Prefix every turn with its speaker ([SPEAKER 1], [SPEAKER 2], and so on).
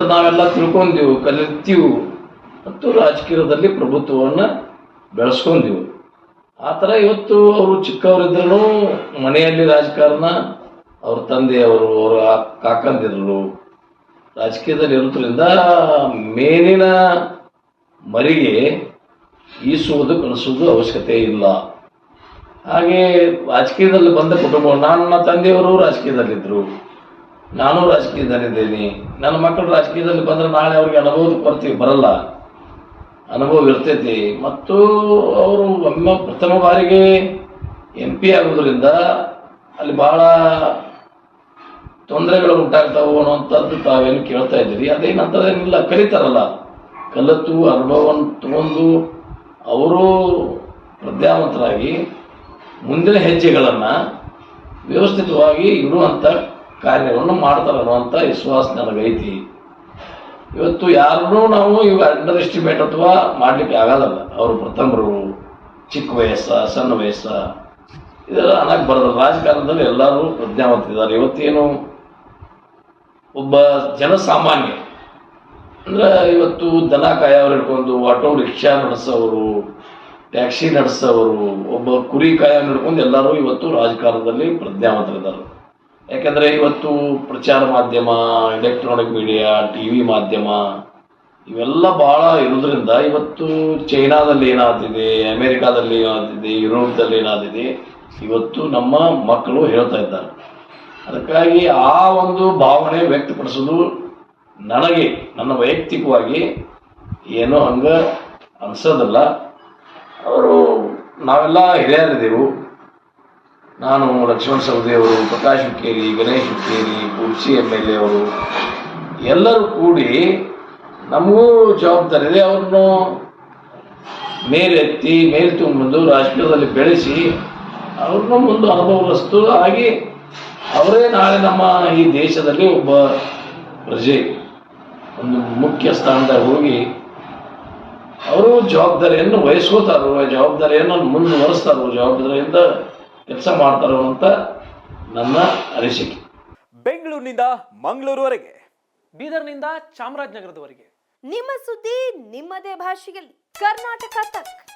[SPEAKER 1] ನಾವೆಲ್ಲ ತಿಳ್ಕೊಂಡೆವು ಕಲಿತೀವು ಮತ್ತು ರಾಜಕೀಯದಲ್ಲಿ ಪ್ರಭುತ್ವವನ್ನು ಬೆಳೆಸ್ಕೊಂಡೆವು ಆ ಥರ ಇವತ್ತು ಅವರು ಚಿಕ್ಕವರಿದ್ರು ಮನೆಯಲ್ಲಿ ರಾಜಕಾರಣ, ಅವ್ರ ತಂದೆಯವರು ಅವರ ಕಾಕಂದಿರಲು ರಾಜಕೀಯದಲ್ಲಿ ಇರೋದ್ರಿಂದ ಮೇಲಿನ ಮರಿಗೆ ಈಸುವುದು ಕಳಿಸುವುದು ಅವಶ್ಯಕತೆ ಇಲ್ಲ. ಹಾಗೆ ರಾಜಕೀಯದಲ್ಲಿ ಬಂದ ಕುಟುಂಬ ನನ್ನ ತಂದೆಯವರು ರಾಜಕೀಯದಲ್ಲಿದ್ದರು. ನಾನು ರಾಜಕೀಯದಲ್ಲಿದ್ದೇನೆ ನನ್ನ ಮಕ್ಕಳು ರಾಜಕೀಯದಲ್ಲಿ ಬಂದ್ರೆ ನಾಳೆ ಅವ್ರಿಗೆ ಅನುಭವದ ಕೊರತೆ ಬರಲ್ಲ. ಅನುಭವ ಇರ್ತೈತಿ. ಮತ್ತು ಅವರು ಒಮ್ಮೆ ಪ್ರಥಮ ಬಾರಿಗೆ ಎಂ ಪಿ ಆಗೋದ್ರಿಂದ ಅಲ್ಲಿ ಬಹಳ ತೊಂದರೆಗಳು ಉಂಟಾಗ್ತಾವು ಅನ್ನುವಂಥದ್ದು ತಾವೇನು ಕೇಳ್ತಾ ಇದ್ದೀರಿ. ಅದೇನಂತದೇನಿಲ್ಲ ಕಲಿತಾರಲ್ಲ. ಕಲಿತು ಅನುಭವವನ್ನು ತಗೊಂಡು ಅವರು ಪ್ರಜ್ಞಾವಂತರಾಗಿ ಮುಂದಿನ ಹೆಜ್ಜೆಗಳನ್ನು ವ್ಯವಸ್ಥಿತವಾಗಿ ಇಡುವಂಥ ಕಾರ್ಯವನ್ನು ಮಾಡ್ತಾರೆ ಅನ್ನುವಂಥ ವಿಶ್ವಾಸ ನನಗೈತಿ. ಇವತ್ತು ಯಾರನ್ನೂ ನಾವು ಇವ ಅಂಡರ್ ಎಸ್ಟಿಮೇಟ್ ಅಥವಾ ಮಾಡ್ಲಿಕ್ಕೆ ಆಗಲ್ಲ ಅವರು ಪ್ರಥಮರು, ಚಿಕ್ಕ ವಯಸ್ಸ, ಸಣ್ಣ ವಯಸ್ಸ. ಇದೆಲ್ಲ ಅನ್ನಕ್ಕೆ ಬರೋದು ರಾಜಕಾರಣದಲ್ಲಿ ಎಲ್ಲರೂ ಪ್ರಜ್ಞಾವಂತಿದ್ದಾರೆ ಇವತ್ತೇನು ಒಬ್ಬ ಜನಸಾಮಾನ್ಯ, ಅಂದ್ರೆ ಇವತ್ತು ದನ ಕಾಯೋರು ಹಿಡ್ಕೊಂಡು ಆಟೋ ರಿಕ್ಷಾ ನಡೆಸೋರು, ಟ್ಯಾಕ್ಸಿ ನಡೆಸೋರು, ಒಬ್ಬ ಕುರಿ ಕಾಯ ಹಿಡ್ಕೊಂಡು ಎಲ್ಲರೂ ಇವತ್ತು ರಾಜಕಾರಣದಲ್ಲಿ ಪ್ರಜ್ಞಾವಂತರಿದ್ದಾರೆ. ಯಾಕಂದ್ರೆ ಇವತ್ತು ಪ್ರಚಾರ ಮಾಧ್ಯಮ ಎಲೆಕ್ಟ್ರಾನಿಕ್ ಮೀಡಿಯಾ ಟಿ ವಿ ಮಾಧ್ಯಮ, ಇವೆಲ್ಲ ಬಹಳ ಇರೋದ್ರಿಂದ ಇವತ್ತು ಚೈನಾದಲ್ಲಿ ಏನಾಗ್ತಿದೆ, ಅಮೆರಿಕಾದಲ್ಲಿ ಏನಾಗ್ತಿದೆ, ಯುರೋಪ್ದಲ್ಲಿ ಏನಾಗ್ತಿದೆ, ಇವತ್ತು ನಮ್ಮ ಮಕ್ಕಳು ಹೇಳ್ತಾ ಇದ್ದಾರೆ. ಅದಕ್ಕಾಗಿ ಆ ಒಂದು ಭಾವನೆ ವ್ಯಕ್ತಪಡಿಸೋದು ನನಗೆ, ನನ್ನ ವೈಯಕ್ತಿಕವಾಗಿ ಏನೋ ಹಂಗೆ ಅನ್ಸೋದಿಲ್ಲ. ಅವರು ನಾವೆಲ್ಲ ಹಿರಿಯರಿದ್ದೆವು. ನಾನು ಲಕ್ಷ್ಮಣ ಸವದಿಯವರು, ಪ್ರಕಾಶ್ ಹುಕ್ಕೇರಿ ಗಣೇಶ್ ಹುಕ್ಕೇರಿ ಕುರ್ಚಿ ಎಂ ಎಲ್ ಎ ಅವರು, ಎಲ್ಲರೂ ಕೂಡಿ ನಮಗೂ ಜವಾಬ್ದಾರಿ ಇದೆ. ಅವ್ರನ್ನು ಮೇಲೆತ್ತಿ, ಮೇಲೆ ತುಂಬಂದು ರಾಜಕೀಯದಲ್ಲಿ ಬೆಳೆಸಿ, ಅವ್ರನ್ನ ಮುಂದೆ ಅನುಭವಸ್ತು ಆಗಿ ಅವರೇ ನಾಳೆ ನಮ್ಮ ಈ ದೇಶದಲ್ಲಿ ಒಬ್ಬ ಪ್ರಜೆ, ಒಂದು ಮುಖ್ಯ ಸ್ಥಾನದಾಗ ಹೋಗಿ ಅವರು ಜವಾಬ್ದಾರಿಯನ್ನು ವಹಿಸ್ಕೋತಾರೋ, ಜವಾಬ್ದಾರಿಯನ್ನು ಮುಂದುವರಿಸ್ತಾರೋ, ಜವಾಬ್ದಾರಿಯಿಂದ ಕೆಲಸ ಮಾಡ್ತಾರೋ ಅಂತ ನನ್ನ ಅನಿಸಿಕೆ.
[SPEAKER 2] ಬೆಂಗಳೂರಿನಿಂದ ಮಂಗಳೂರುವರೆಗೆ
[SPEAKER 3] ಬೀದರ್ನಿಂದ ಚಾಮರಾಜನಗರದವರೆಗೆ.
[SPEAKER 4] ನಿಮ್ಮ ಸುದ್ದಿ ನಿಮ್ಮದೇ ಭಾಷೆಯಲ್ಲಿ. ಕರ್ನಾಟಕ ತಕ್.